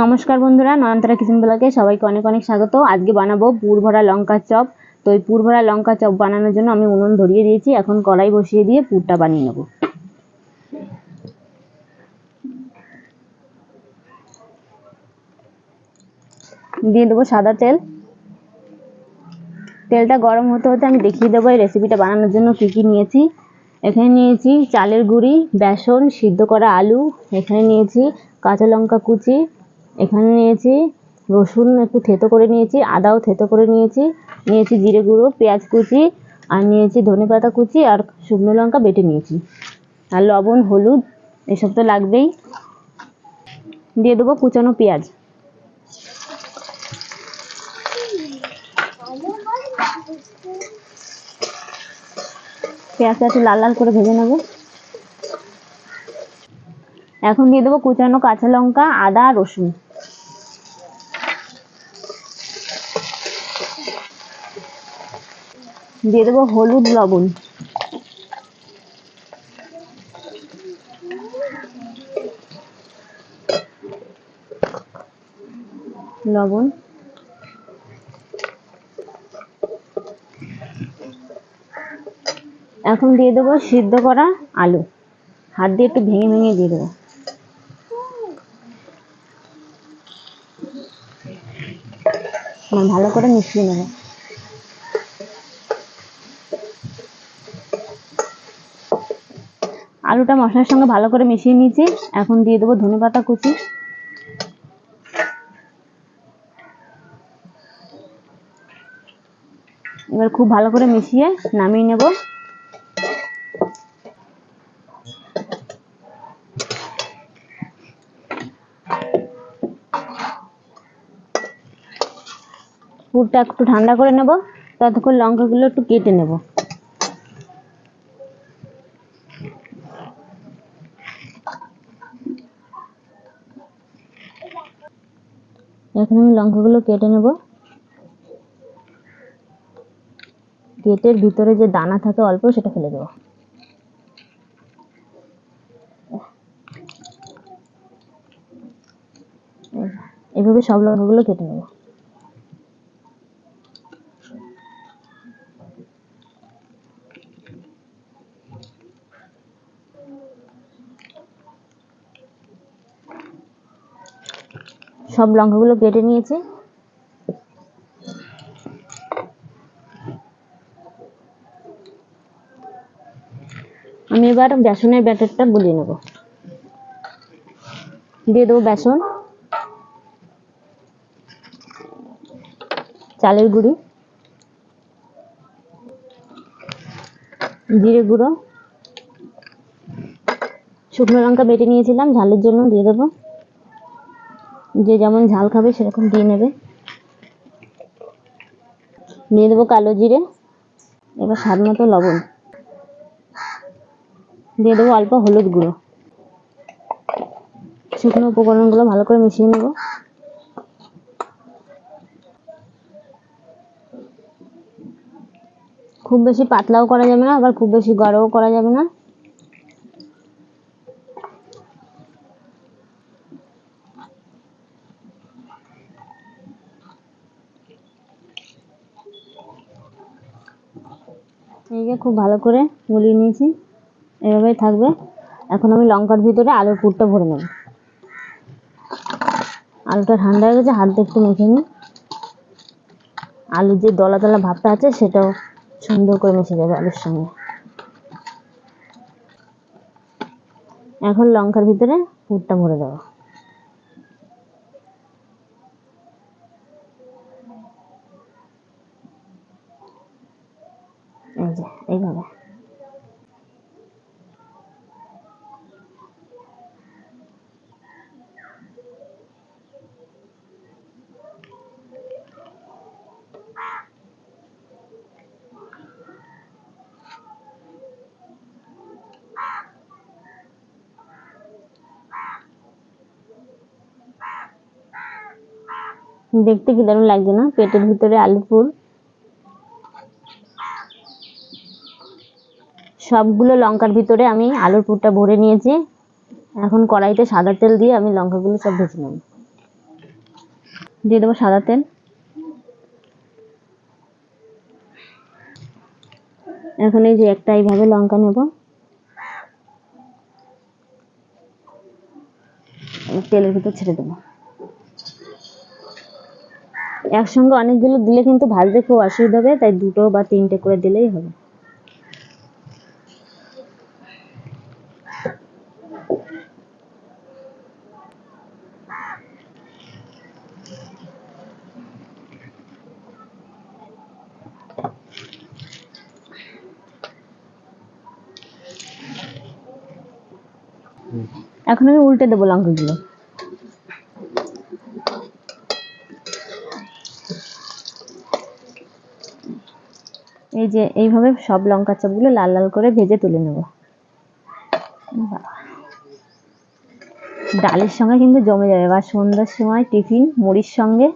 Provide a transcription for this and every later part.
নমস্কার বন্ধুরা, নয়নতারা কিচেন ব্লগে সবাইকে অনেক অনেক স্বাগত। আজকে বানাবো পুর ভরা লঙ্কার চপ। তো এই পুর ভরা লঙ্কা চপ বানানোর জন্য আমি উনুন ধরিয়ে দিয়েছি। এখন কড়াই বসিয়ে দিয়ে পুরটা বানিয়ে নেব। দিয়ে দেবো সাদা তেল। তেলটা গরম হতে হতে আমি দেখিয়ে দেবো এই রেসিপিটা বানানোর জন্য কী কী নিয়েছি। এখানে নিয়েছি চালের গুঁড়ি, বেসন, সিদ্ধ করা আলু। এখানে নিয়েছি কাঁচা লঙ্কা কুচি এখানে নিয়েছি, রসুন একটু থেতো করে নিয়েছি, আদাও থেতো করে নিয়েছি নিয়েছি জিরে গুঁড়ো, পেঁয়াজ কুচি, আর নিয়েছি ধনে পাতা কুচি আর শুকনো লঙ্কা বেটে নিয়েছি। আর লবণ, হলুদ, এসব তো লাগবেই। দিয়ে দেবো কুচানো পেঁয়াজ। পেঁয়াজটা একটু লাল লাল করে ভেজে নেব। এখন দিয়ে দেবো কুচানো কাঁচা লঙ্কা, আদা, রসুন। দিয়ে দেবো হলুদ লবণ। লবণ। এখন দিয়ে দেবো সিদ্ধ করা আলু। হাত দিয়ে একটু ভেঙে ভেঙে দিয়ে দেবো। এবার ভালো করে মিশিয়ে নেব। আলুটা মশলার সঙ্গে ভালো করে মিশিয়ে নিয়েছি। এখন দিয়ে দেবো ধনে পাতা কুচি। এবার খুব ভালো করে মিশিয়ে নামিয়ে নেব। পুরটা একটু ঠান্ডা করে নেব, ততক্ষণ লঙ্কাগুলো একটু কেটে নেব। এখন আমি লঙ্কাগুলো কেটে নেব। কেটের ভিতরে যে দানা থাকে অল্প, সেটা ফেলে দেবো। এভাবে সব লঙ্কাগুলো কেটে নেব। সব লঙ্কাগুলো কেটে নিয়েছি। আমি এবার বেসনের ব্যাটারটা গুলিয়ে নেব। দিয়ে দেবো বেসন, চালের গুঁড়ি, জিরে গুঁড়ো, শুকনো লঙ্কা বেটে নিয়েছিলাম, ঝালের জন্য দিয়ে দেবো। যে যেমন ঝাল খাবে সেরকম দিয়ে নেবে। দিয়ে দেবো কালো জিরে, এবার স্বাদ মতো লবণ। দিয়ে দেবো অল্প হলুদ গুঁড়ো। শুকনো উপকরণগুলো ভালো করে মিশিয়ে নেব। খুব বেশি পাতলাও করা যাবে না, আবার খুব বেশি গাঢ়ও করা যাবে না। এই যে খুব ভালো করে গুলিয়ে নিয়েছি। এভাবেই থাকবে। এখন আমি লঙ্কার ভিতরে আলুর পুরটা ভরে নেব। আলুটা ঠান্ডা হয়ে গেছে হাত দিয়ে একটু মেখে নিই। আলুর যে দলা দলা ভাবটা আছে, সেটাও সুন্দর করে মিশে যাবে আলুর সঙ্গে। এখন লঙ্কার ভিতরে পুরটা ভরে দেবো। এই যে এইভাবে দেখতে কি দারুণ লাগছে না? পেটের ভিতরে আলু ফুল সবগুলো লঙ্কার ভিতরে আমি আলুর পুরটা ভরে নিয়েছি। এখন কড়াইতে সাদা তেল দিয়ে আমি লঙ্কাগুলো সব ভেজে নেব। দিয়ে দেবো সাদা তেল। এখন এই যে একটা এইভাবে লঙ্কা নেব। তেলের ভিতর ছেড়ে দেবো। একসঙ্গে অনেকগুলো দিলে কিন্তু ভাজতে খুব অসুবিধা হবে, তাই দুটো বা তিনটে করে দিলেই হবে। এখন আমি উল্টে দেবো লঙ্কাগুলো এই যে এইভাবে সব লঙ্কা চাপগুলো লাল লাল করে ভেজে তুলে নেব। ডালের সঙ্গে কিন্তু জমে যাবে। বা সন্ধ্যার সময় টিফিন, মুড়ির সঙ্গে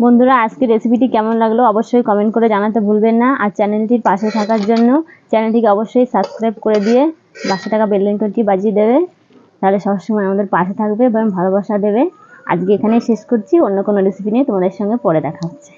বন্ধুরা, আজকের রেসিপিটি কেমন লাগল অবশ্যই কমেন্ট করে জানাতে ভুলবেন না। আর চ্যানেলটির পাশে থাকার জন্য চ্যানেলটিকে অবশ্যই সাবস্ক্রাইব করে দিয়ে পাশে টাকা বেল আইকনটি বাজিয়ে দেবে। তাহলে সবসময় আমাদের পাশে থাকবে এবং ভালোবাসা দেবে। আজকে এখানেই শেষ করছি। অন্য কোনো রেসিপি নিয়ে তোমাদের সঙ্গে পরে দেখা হচ্ছে।